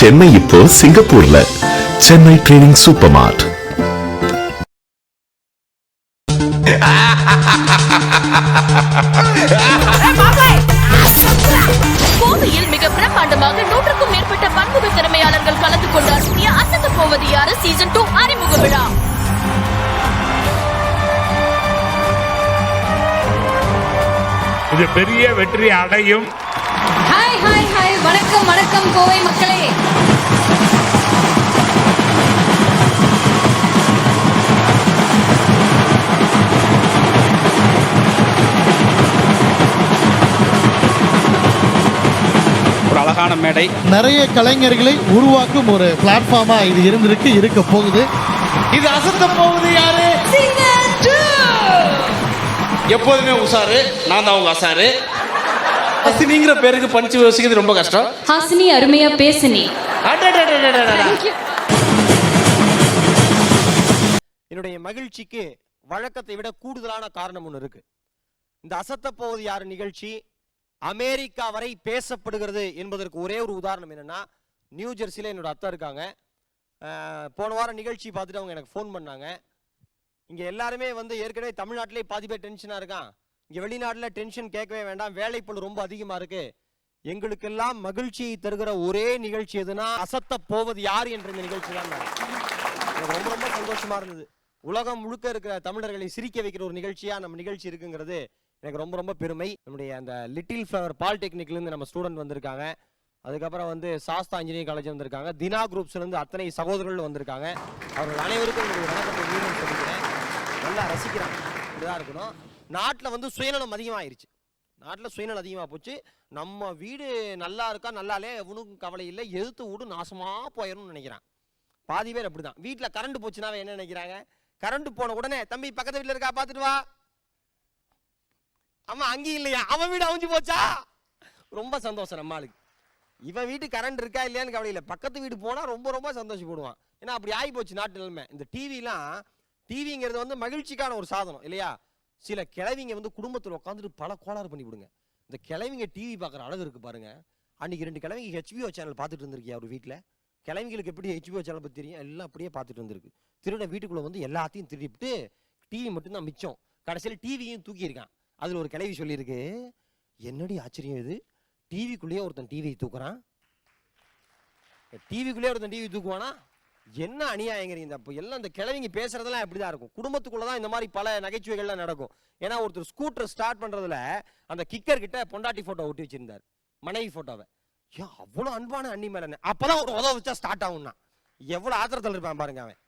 சென்னை இப்போ சிங்கப்பூர்ல. Chennai training super மார்ட் கோவையில் மிக பிரம்மாண்டமாக நூற்றுக்கும் மேற்பட்ட பன்முக திறமையாளர்கள் கலந்து கொண்டு அசத்திய அசத்த போவது யாரு? சீசன் டூ அறிமுக விழா. இது பெரிய வெற்றி அடையும். ஹாய் ஹாய் ஹாய் வணக்கம் வணக்கம் கோவை மக்களே. அழகான மேடை. நிறைய கலைஞர்களை உருவாக்கும் ஒரு பிளாட்ஃபார்மா இது இருந்திருக்கு இருக்க போகுது. இது அசத்த போகுது யாரு? எப்போதுமே உஷாரு நான் தான் உங்க அசாரு அசினிங்கிற பேருக்கு பஞ்சு யோசிக்கிறது ரொம்ப கஷ்டம். ஹாசினி அருமையா பேசுனி. என்னுடைய மகிழ்ச்சிக்கு வழக்கத்தை விட கூடுதலான காரணம் ஒன்று இருக்கு. இந்த அசத்த போவது யார் நிகழ்ச்சி? அமெரிக்கா வரை பேசப்படுகிறது என்பதற்கு ஒரே ஒரு உதாரணம் என்னென்னா நியூ ஜெர்சியில் என்னோடய அத்தை இருக்காங்க. போன வாரம் நிகழ்ச்சி பார்த்துட்டு அவங்க எனக்கு ஃபோன் பண்ணாங்க. இங்கே எல்லாருமே வந்து ஏற்கனவே தமிழ்நாட்டிலே பாதி பேர் டென்ஷனாக இருக்கான். இங்கே வெளிநாட்டில் டென்ஷன் கேட்கவே வேண்டாம். வேலைப்பள் ரொம்ப அதிகமாக இருக்குது எங்களுக்கெல்லாம் மகிழ்ச்சியை தருகிற ஒரே நிகழ்ச்சி எதுனா அசத்த போவது யார் என்ற இந்த நிகழ்ச்சி தான் ரொம்ப ரொம்ப சந்தோஷமாக இருந்தது. உலகம் முழுக்க இருக்கிற தமிழர்களை சிரிக்க வைக்கிற ஒரு நிகழ்ச்சியாக நம்ம நிகழ்ச்சி இருக்குங்கிறது எனக்கு ரொம்ப ரொம்ப பெருமை. நம்முடைய அந்த லிட்டில் ஃப்ளவர் பாலிடெக்னிக்லேருந்து நம்ம ஸ்டூடெண்ட் வந்திருக்காங்க. அதுக்கப்புறம் வந்து சாஸ்தா இன்ஜினியரிங் காலேஜ் வந்திருக்காங்க. தினா குரூப்ஸ்லேருந்து அத்தனை சகோதரர்கள் வந்திருக்காங்க. அவர்கள் அனைவருக்கும் என்னுடைய வணக்கத்தை மீண்டும் சொல்லிக்கிறேன் நல்லா ரசிக்கிறாங்க. இப்படிதான் இருக்கணும். நாட்டில் வந்து சுயநலம் அதிகமாகிருச்சு நாட்டில் சுயநலம் அதிகமாக போச்சு. நம்ம வீடு நல்லா இருக்கா நல்லாலே எவனுக்கும் கவலை இல்லை. எதிர்த்து வீடு நாசமாக போயிடும்னு நினைக்கிறான். பாதி பேர் அப்படிதான். வீட்டில் கரண்ட் போச்சுனாவே என்ன நினைக்கிறாங்க? கரண்ட் போன உடனே தம்பி பக்கத்து வீட்டில் இருக்கா? பார்த்துட்டு வா. அம்மா அங்கேயும் இல்லையா? அவன் வீடு அவிஞ்சு போச்சா? ரொம்ப சந்தோஷம் நம்மளுக்கு இவன் வீட்டு கரண்ட் இருக்கா இல்லையான்னு கவலை இல்லை. பக்கத்து வீடு போனால் ரொம்ப ரொம்ப சந்தோஷப்படுவான். ஏன்னா அப்படி ஆகி போச்சு நாட்டு நிலைமை. இந்த டிவிலாம் டிவிங்கிறது வந்து மகிழ்ச்சிக்கான ஒரு சாதனம் இல்லையா? சில கிழவிங்க வந்து குடும்பத்தில் உட்காந்துட்டு பல கோளாறு பண்ணி விடுங்க. இந்த கிழவிங்க டிவி பார்க்குற அழகு இருக்குது பாருங்க. அன்னைக்கு ரெண்டு கிழவிங்க ஹெச்பிஓ சேனல் பார்த்துட்டு இருந்திருக்கியா ஒரு வீட்டில் கிழவிங்களுக்கு எப்படி ஹெச்பிஓ சேனல் பற்றி தெரியும்? எல்லாம் அப்படியே பார்த்துட்டு இருந்திருக்கு. திருட வீட்டுக்குள்ளே வந்து எல்லாத்தையும் திருடிவிட்டு டிவி மட்டும்தான் மிச்சம். கடைசியில் டிவியும் தூக்கியிருக்கான். அதில் ஒரு கிளவி சொல்லியிருக்கு. என்னடி ஆச்சரியம் இது? டிவிக்குள்ளேயே ஒருத்தன் டிவியை தூக்குறான். டிவிக்குள்ளேயே ஒருத்தன் டிவி தூக்குவானா? என்ன அநியாயங்கிறீங்க இந்த எல்லாம் இந்த கிழவிங்க பேசுறதெல்லாம் இப்படி தான் இருக்கும். குடும்பத்துக்குள்ள தான் இந்த மாதிரி பல நகைச்சுவைகள்லாம் நடக்கும். ஏன்னா ஒருத்தர் ஸ்கூட்டர் ஸ்டார்ட் பண்ணுறதுல அந்த கிக்கர் கிட்ட பொண்டாட்டி ஃபோட்டோ ஒட்டி வச்சிருந்தார். மனைவி ஃபோட்டோவை ஏன் அவ்வளோ அன்பான அண்ணி மேலே அப்போ தான் ஒரு உதவ வச்சா ஸ்டார்ட் ஆகும்னா. எவ்வளோ ஆத்திரத்தில் இருப்பான் பாருங்க அவன்.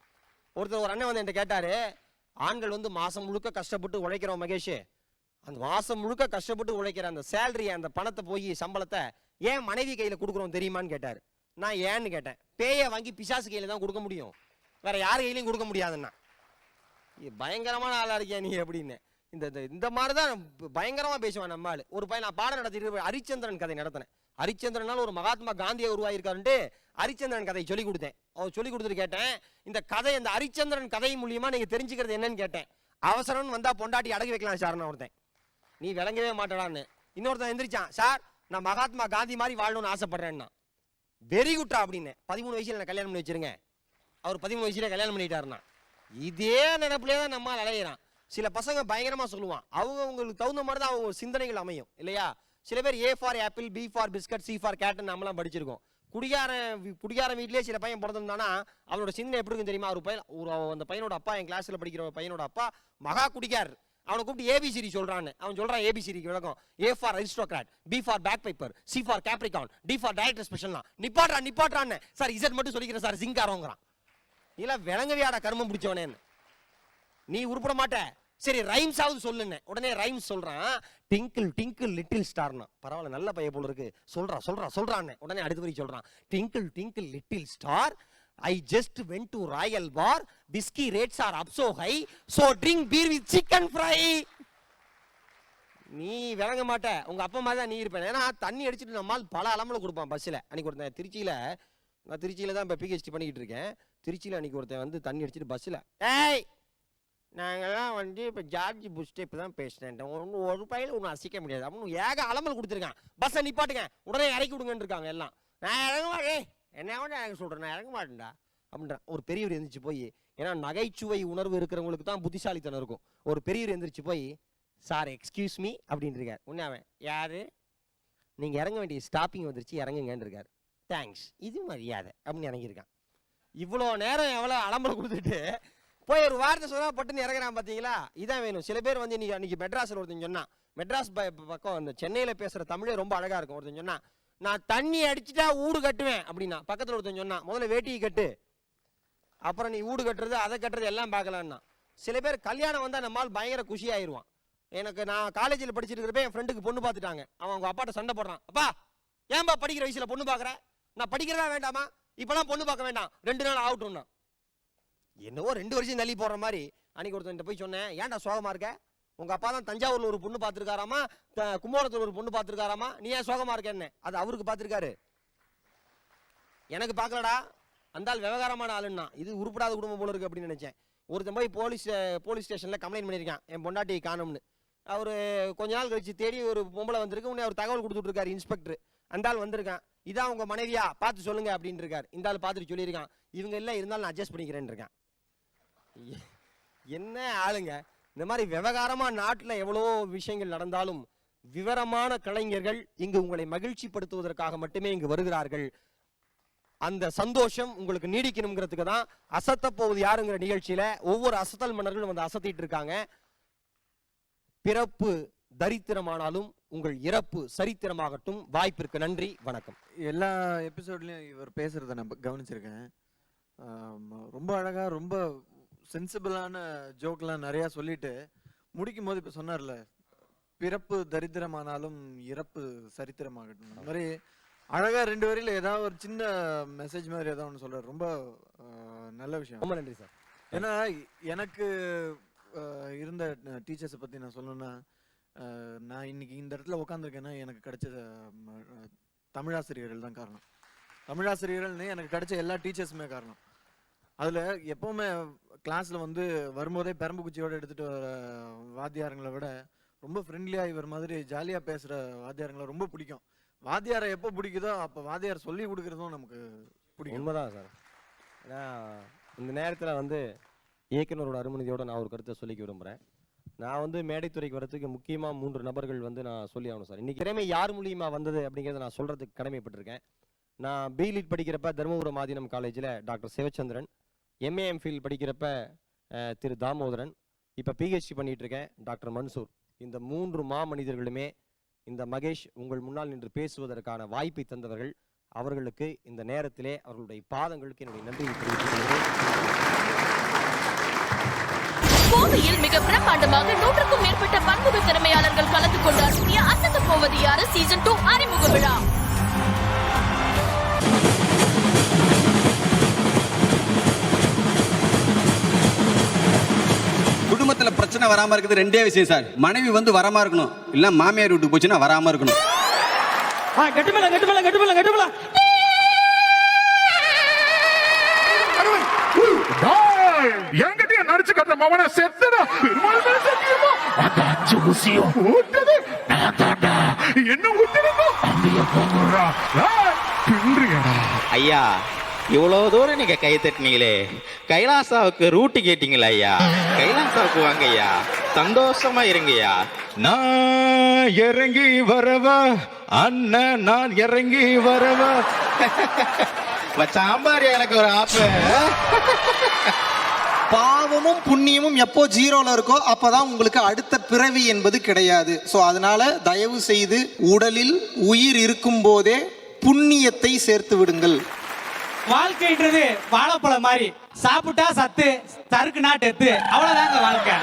ஒருத்தர் ஒரு அண்ணன் வந்து என்கிட்ட கேட்டார் ஆண்கள் வந்து மாதம் முழுக்க கஷ்டப்பட்டு உழைக்கிறோம் மகேஷ். அந்த மாதம் முழுக்க கஷ்டப்பட்டு உழைக்கிற அந்த சேலரி அந்த பணத்தை போய் சம்பளத்தை ஏன் மனைவி கையில் கொடுக்குறோம் தெரியுமான்னு கேட்டார். நான் ஏன்னு கேட்டேன். பேயை வாங்கி பிசாசு கையில் தான் கொடுக்க முடியும். வேற யார் கையிலையும் கொடுக்க முடியாதுன்னா. பயங்கரமான ஆளாக இருக்கியா நீ அப்படின்னு. இந்த இந்த- இந்த மாதிரி தான் பயங்கரமாக பேசுவான் நம்ம ஆள். ஒரு பையன் நான் பாடம் நடத்திட்டு ஹரிச்சந்திரன் கதை நடத்தினேன். ஹரிச்சந்திரனால் ஒரு மகாத்மா காந்தியை உருவாகிருக்காருன்ட்டு ஹரிச்சந்திரன் கதையை சொல்லிக் கொடுத்தேன். அவர் சொல்லி கொடுத்துட்டு கேட்டேன் இந்த கதை இந்த ஹரிச்சந்திரன் கதை மூலியமாக நீங்கள் தெரிஞ்சுக்கிறது என்னன்னு கேட்டேன். அவசரம்னு வந்தால் பொண்டாட்டி அடக்கி வைக்கலாம் சார் நான் ஒருத்தன். நீ விளங்கவே மாட்டடான்னு. இன்னொருத்தன் எந்திரிச்சான் சார் நான் மகாத்மா காந்தி மாதிரி வாழணும்னு ஆசைப்படுறேன்னா. வெரி குட்டா அப்படின்னு. பதிமூணு வயசுல நான் கல்யாணம் பண்ணி வச்சிருங்க. அவர் பதிமூணு வயசுல கல்யாணம் பண்ணிட்டாருன்னா. இதே நினைப்புலயே தான் நம்ம அலையிறான். சில பசங்க பயங்கரமாக சொல்லுவான். அவங்க அவங்களுக்கு தகுந்த மாதிரி தான் அவங்க சிந்தனைகள் அமையும். இல்லையா? சில பேர் A for apple B for biscuit C for cotton நம்மலாம் படிச்சிருக்கோம். குடிகாரன் வீ- குடிகாரன் வீட்லயே சில பையன் பிறந்திருந்தானா அவனோட சிந்தனை எப்படி இருக்கும் தெரியுமா? ஒரு பையன் ஒரு அந்த பையனோட அப்பா என் கிளாஸில் படிக்கிற ஒரு பையனோட அப்பா மகா குடிகார் அவனை கூப்பிட்டு ஏபிசிடி சொல்றான்னு. அவன் சொல்றான் ஏபிசிடிக்கு விளக்கம். A for aristocrat B for back paper C for Capricorn D for director ஸ்பெஷல்லாம் நிப்பாட்றான் நிப்பாட்றான்னு சார் இசட் மட்டும் சொல்லிக்கிறேன் சார் ஜிங்காரோங்கிறான் இல்லை விளங்கவியாடா கர்மம் பிடிச்சவனேன்னு. நீ உருப்பிட மாட்ட. சரி ரைம்ஸ் ஆகுது சொல்லுன்னு. உடனே ரைம்ஸ் சொல்றான். டிங்கிள் டிங்கிள் லிட்டில் ஸ்டார்னா பரவாயில்ல நல்ல பைய போல இருக்கு. சொல்கிறான் சொல்கிறான் சொல்கிறான்னு உடனே அடுத்த வரைக்கும் சொல்றான். Twinkle twinkle little star I just went to royal bar whisky rates are up so high so drink beer with chicken fry நீ விளங்க மாட்ட. உங்க அப்பா மாதிரி தான் நீ இருப்பேன். ஏன்னா தண்ணி அடிச்சிட்டு நம்மால் பல அலம்பல கொடுப்பான் பஸ்ஸில். அன்னைக்கு ஒருத்தன் திருச்சியில் நான் திருச்சியில் தான் இப்போ பிஹெச்டி பண்ணிக்கிட்டு இருக்கேன். திருச்சியில் அன்னைக்கு ஒருத்தன் வந்து தண்ணி அடிச்சிட்டு பஸ்ஸில். ஏய்! நாங்கள்லாம் வந்து இப்போ ஜார்ஜ் புஷ்டே இப்போ தான் பேசினேன். ஒன்று ஒரு பையில ஒன்று அசிக்க முடியாது. அப்படின்னு ஏக அலம்பல் கொடுத்துருக்கான். பஸ்ஸை நிப்பாட்டுங்க. உடனே இறக்கி விடுங்கன்னு இருக்காங்க எல்லாம். நான் இறங்க மாட்டேன் என்ன வேணா எனக்கு சொல்கிறேன் நான் இறங்க மாட்டேன்டா அப்படின்றான் ஒரு பெரியவர் எந்திரிச்சு போய் ஏன்னா நகைச்சுவை உணர்வு இருக்கிறவங்களுக்கு தான் புத்திசாலித்தனம் இருக்கும். ஒரு பெரியவர் எந்திரிச்சு போய் சார் எக்ஸ்கியூஸ் மீ அப்படின்ட்டுருக்கார் உன்னே அவன் யார்? நீங்கள் இறங்க வேண்டிய ஸ்டாப்பிங் வந்துருச்சு இறங்குங்கன்னு இருக்கார். தேங்க்ஸ் இது மரியாதை அப்படின்னு இறங்கியிருக்கான். இவ்வளோ நேரம் எவ்வளோ அலம்பரம் கொடுத்துட்டு போய் ஒரு வார்த்தை சொன்னால் பட்டுன்னு இறங்குறான் பார்த்தீங்களா இதான் வேணும். சில பேர் வந்து இன்னைக்கு அன்றைக்கி மெட்ராஸில் ஒருத்தன் சொன்னான். மெட்ராஸ் பக்கம் அந்த சென்னையில் பேசுகிற தமிழே ரொம்ப அழகாக இருக்கும். ஒருத்தன் சொன்னான் நான் தண்ணி அடிச்சுட்டா ஊடு கட்டுவேன் அப்படின்னா. பக்கத்தில் ஒருத்தன் சொன்னான் முதல்ல வேட்டியை கட்டு. அப்புறம் நீ வீடு கட்டுறது அதை கட்டுறது எல்லாம் பார்க்கலான்னா. சில பேர் கல்யாணம் வந்தால் நம்மால் பயங்கர குஷி ஆயிடுவான் எனக்கு நான் காலேஜில் படிச்சுட்டு இருக்கிறப்ப என் ஃப்ரெண்டுக்கு பொண்ணு பார்த்துட்டாங்க. அவன் அவங்க அப்பாட்ட சண்டை போடுறான். அப்பா ஏன்பா படிக்கிற வயசில் பொண்ணு பார்க்குற? நான் படிக்கிறதா வேண்டாமா? இப்போலாம் பொண்ணு பார்க்க வேண்டாம். ரெண்டு நாள் ஆகட்டும்னா. என்னவோ ரெண்டு வருஷம் தள்ளி போடுற மாதிரி. அன்னைக்கு ஒருத்தன் போய் சொன்னேன் ஏன்டா சோகமாக இருக்க? உங்கள் அப்பா தான் தஞ்சாவூரில் ஒரு பொண்ணு பார்த்துருக்காராமா? கும்பகோணத்தில் ஒரு பொண்ணு பார்த்துருக்காராமா? நீ ஏன் சோகமாக இருக்கேன்னு அது அவருக்கு பார்த்துருக்காரு. எனக்கு பார்க்கலடா. அந்தால் விவகாரமான ஆளுன்னா. இது உருப்படாத குடும்பம் போல இருக்கு அப்படின்னு நினச்சேன். ஒருத்தன் போய் போலீஸ் போலீஸ் ஸ்டேஷனில் கம்ப்ளைண்ட் பண்ணியிருக்கான். என் பொண்டாட்டி காணும்னு. அவர் கொஞ்ச நாள் கழிச்சு தேடி ஒரு பொம்பளை வந்திருக்கு. உடனே அவர் தகவல் கொடுத்துட்ருக்காரு இன்ஸ்பெக்டர் அந்தால் வந்திருக்கான். இதான் உங்கள் மனைவியா? பார்த்து சொல்லுங்க அப்படின்னு இருக்காரு இந்த ஆள் பார்த்துட்டு சொல்லியிருக்கான். இவங்க எல்லாம் இருந்தாலும் நான் அட்ஜஸ்ட் பண்ணிக்கிறேன்னு இருக்கான் என்ன ஆளுங்க? இந்த மாதிரி விவகாரமாக நாட்டில் எவ்வளோ விஷயங்கள் நடந்தாலும் விவரமான கலைஞர்கள் இங்கு உங்களை மகிழ்ச்சிப்படுத்துவதற்காக மட்டுமே இங்கு வருகிறார்கள். அந்த சந்தோஷம் உங்களுக்கு நீடிக்கணுங்கிறதுக்கு தான் அசத்த போவது யாருங்கிற நிகழ்ச்சியில ஒவ்வொரு அசத்தல் மன்னர்களும் வந்து அசத்திட்டு இருக்காங்க. பிறப்பு தரித்திரமானாலும் உங்கள் இறப்பு சரித்திரமாகட்டும். வாய்ப்பிற்கு நன்றி வணக்கம். எல்லா எபிசோட்லயும் இவர் பேசுறத நம்ம கவனிச்சிருக்கேன். ரொம்ப அழகா ரொம்ப சென்சிபிளான ஜோக்லாம் நிறைய சொல்லிட்டு முடிக்கும் போது இப்ப சொன்னார்ல பிறப்பு தரித்திரமானாலும் இறப்பு சரித்திரமாகட்டும். அந்த மாதிரி அழகா ரெண்டு வரியில ஏதாவது ஒரு சின்ன மெசேஜ் மாதிரி ஏதாவது ஒன்று சொல்றாரு. ரொம்ப நல்ல விஷயம். ரொம்ப நன்றி சார். ஏன்னா எனக்கு இருந்த டீச்சர்ஸை பற்றி நான் சொல்லணும்னா அஹ், நான் இன்னைக்கு இந்த இடத்துல உட்காந்துருக்கேன்னா எனக்கு கிடைச்ச தமிழாசிரியர்கள் தான் காரணம். தமிழாசிரியர்கள்னு எனக்கு கிடைச்ச எல்லா டீச்சர்ஸுமே காரணம். அதில் எப்போவுமே கிளாஸில் வந்து வரும்போதே பெரம்பு குச்சியோடு எடுத்துகிட்டு வர வாத்தியாரங்களை விட ரொம்ப ஃப்ரெண்ட்லியாக இவர் மாதிரி ஜாலியாக பேசுகிற வாத்தியாரங்களை ரொம்ப பிடிக்கும். வாத்தியாரை எப்போ பிடிக்குதோ அப்போ வாத்தியார் சொல்லி கொடுக்குறதும் நமக்கு பிடிக்கும். உண்மைதான் சார். ஏன்னா இந்த நேரத்தில் வந்து இயக்குனரோட அனுமதியோட நான் ஒரு கருத்தை சொல்லிக்க விரும்புகிறேன் நான் வந்து மேடைத்துறைக்கு வரதுக்கு முக்கியமாக மூன்று நபர்கள் வந்து நான் சொல்லி ஆகணும் சார். இன்றைக்கி திறமை யார் மூலியமாக வந்தது அப்படிங்கிறத நான் சொல்கிறதுக்கு கடமைப்பட்டிருக்கேன். நான் பிலிட் படிக்கிறப்ப தருமபுரம் ஆதீனம் காலேஜில் டாக்டர் சிவச்சந்திரன் எம்ஏ எம்ஃபில் படிக்கிறப்ப திரு தாமோதரன் இப்போ பிஹெச்டி பண்ணிகிட்டு இருக்கேன் டாக்டர் மன்சூர். இந்த மூன்று மாமனிதர்களுமே இந்த மகேஷ் உங்கள் முன்னால் நின்று பேசுவதற்கான வாய்ப்பை தந்தவர்கள் அவர்களுக்கு இந்த நேரத்திலே அவர்களுடைய பாதங்களுக்கு என்னுடைய நன்றியை தெரிவித்துக் கோவையில் மிக பிரம்மாண்டமாக நூற்றுக்கும் மேற்பட்ட பன்முக திறமையாளர்கள் கலந்து கொண்டார் அசத்த போவது யாரு சீசன் டூ அறிமுக விழா. குடும்பத்துல பிரச்சனை வராம இருக்குது ரெண்டே விஷயம் சார். மனைவி வந்து வராம இருக்கணும். இல்ல மாமியார் வீட்டுக்கு போச்சுன்னா வராம இருக்கணும். கட்டுமல கட்டுமல கட்டுமல கட்டுமல. என்கிட்டயே நடிச்சு கட்டுற மவன செத்துடா. பெருமாள் மேல சத்தியமா அந்த அஞ்சு ஊசியும் ஊட்டது நான் தாண்டா என்ன ஊட்டுறதோ அம்பிய போங்கடா பின்றியடா ஐயா இவ்வளவு தூரம் நீங்க கை தட்டினீங்களே. கைலாசாவுக்கு ரூட்டு கேட்டீங்களா ஐயா. கைலாசாவுக்கு வாங்க ஐயா. சந்தோஷமா இருங்கய்யா நான் இறங்கி வரவா? அண்ணன் நான் இறங்கி வரவா? சாம்பார் எனக்கு ஒரு ஆப்ப. பாவமும் புண்ணியமும் எப்போ ஜீரோல இருக்கோ அப்பதான் உங்களுக்கு அடுத்த பிறவி என்பது கிடையாது. ஸோ அதனால தயவு செய்து உடலில் உயிர் இருக்கும் போதே புண்ணியத்தை சேர்த்து விடுங்கள். வாழ்க்கைன்றது வாழைப்பழம் மாதிரி. சாப்பிட்டா சத்து தருக்கு நாட்டு எத்து அவ்வளவுதாங்க வாழ்க்கை.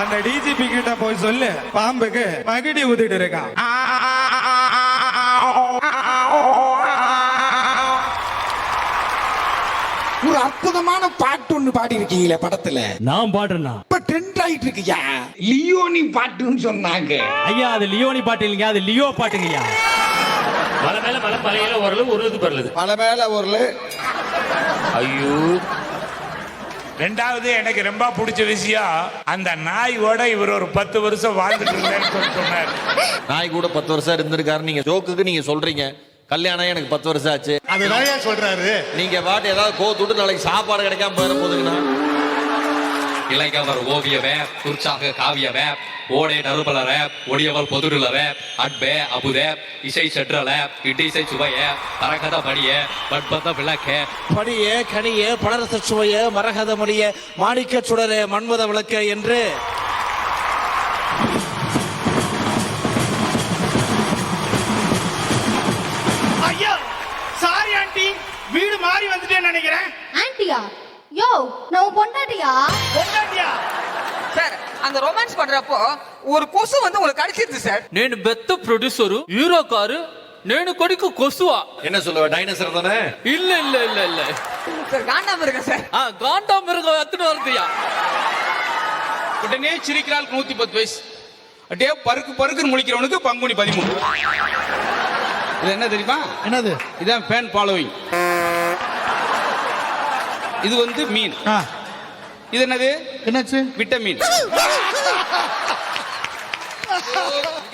அந்த டிஜிபி கிட்ட போய் சொல்லு பாம்புக்கு மகிடி ஊத்திட்டு இருக்கான். ஒரு அற்புதமான பாட்டு ஒண்ணு பாடி இருக்கீங்களே படத்துல? நான் பாடுறேன்னா இப்ப ட்ரெண்ட் ஆயிட்டு இருக்குயா லியோனி பாட்டுன்னு சொன்னாங்க. ஐயா அது லியோனி பாட்டு இல்லைங்க அது லியோ பாட்டுங்கய்யா. மலை மேல மலை மலையில ஒரு இது பரலுது மலை மேல ஒரு ஐயோ. ரெண்டாவது எனக்கு ரொம்ப பிடிச்ச விஷயம் அந்த நாயோட இவர் ஒரு பத்து வருஷம் வாழ்ந்துட்டு சொன்னார். நாய் கூட பத்து வருஷம் இருந்திருக்காரு நீங்க ஜோக்குக்கு நீங்க சொல்றீங்க. கல்யாணம் எனக்கு பத்து வருஷம் ஆச்சு. அது நிறைய சொல்றாரு. நீங்க பாட்டு ஏதாவது கோத்துட்டு நாளைக்கு சாப்பாடு கிடைக்காம போயிட போதுங்கண்ணா. இளைஞர் ஓவிய வேப் உற்சாக காவிய வேப் ஓடே நறுபல ரேப் ஒடியவள் பொதுருல ரேப் அட்பே அபுதேப் இசை சென்ற லேப் இடிசை சுவைய பரகத படிய பட்பத விளக்க. படியே கனியே பலரச சுவைய மரகத மொழிய மாணிக்க சுடரே மன்மத விளக்க என்று ஆண்டி வீடு மாறி வந்துட்டேன்னு நினைக்கிறேன் ஆன்ட்டியா யோ நான் பொண்டாட்டியா பொண்டாட்டியா சார் அந்த ரொமான்ஸ் பண்றப்போ ஒரு கொசு வந்து உங்களுக்கு கடிச்சிருது சார் నేను బెత్త ప్రొడ్యూసరు హీరో కారు నేను కొడుకు కొసువా என்ன சொல்லுவ டைனோசர் தானே இல்ல இல்ல இல்ல இல்ல சார் காண்டாம இருக்க சார் ஆ காண்டா மிருகம் எத்தனை வருதுயா உடனே சிரிக்கிறாள் நூத்தி பத்து வயசு அப்படியே பருக்கு பருக்குன்னு முழிக்கிறவனுக்கு பங்குனி பதிமூணு இது என்ன தெரியுமா? என்னது? இதான் ஃபேன் ஃபாலோவிங் இது வந்து மீன். இது என்னது? என்னாச்சு? விட்டமின்.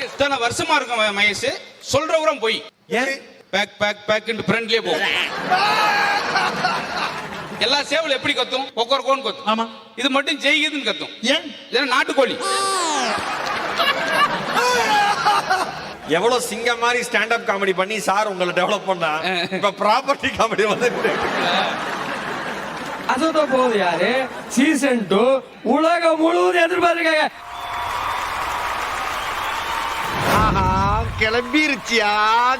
இத்தனை வருஷமா இருக்கும் மகேஷ். சொல்ற உரம் போய். பேக் பேக் பேக் ஃப்ரெண்ட்லயே போகும் எல்லா சேவல் எப்படி கத்தும்? ஒக்கொரு கத்தும். ஆமா. இது மட்டும் ஜெயிக்குதுன்னு கத்தும். ஏன்? இது நாட்டுக்கோழி? எவ்வளவு சிங்கம் மாதிரி ஸ்டாண்ட் அப் காமெடி பண்ணி சார் உங்களை டெவலப் பண்ணா இப்ப ப்ராப்பர்ட்டி காமெடி வந்து அதுதான் போகுது யாரு? சீசன் டூ உலகம் முழுவதும் எதிர்பார்க்காங்க கிளம்பிருச்சியா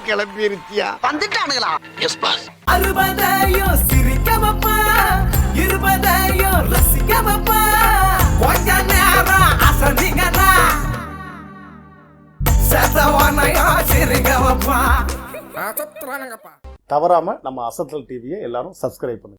கிளம்பிருச்சியா? வந்துட்டானுங்களா? அறுபதாயிரம் சிரிக்க வைப்பா இருபதாயிரம் ரசிக்க கொஞ்ச நேரம் அசதிங்கடா சதவானையும் சிரிக்க வைப்பா தவறாம நம்ம அசத்தல் டிவியை எல்லாரும் சப்ஸ்கிரைப் பண்ணுங்க.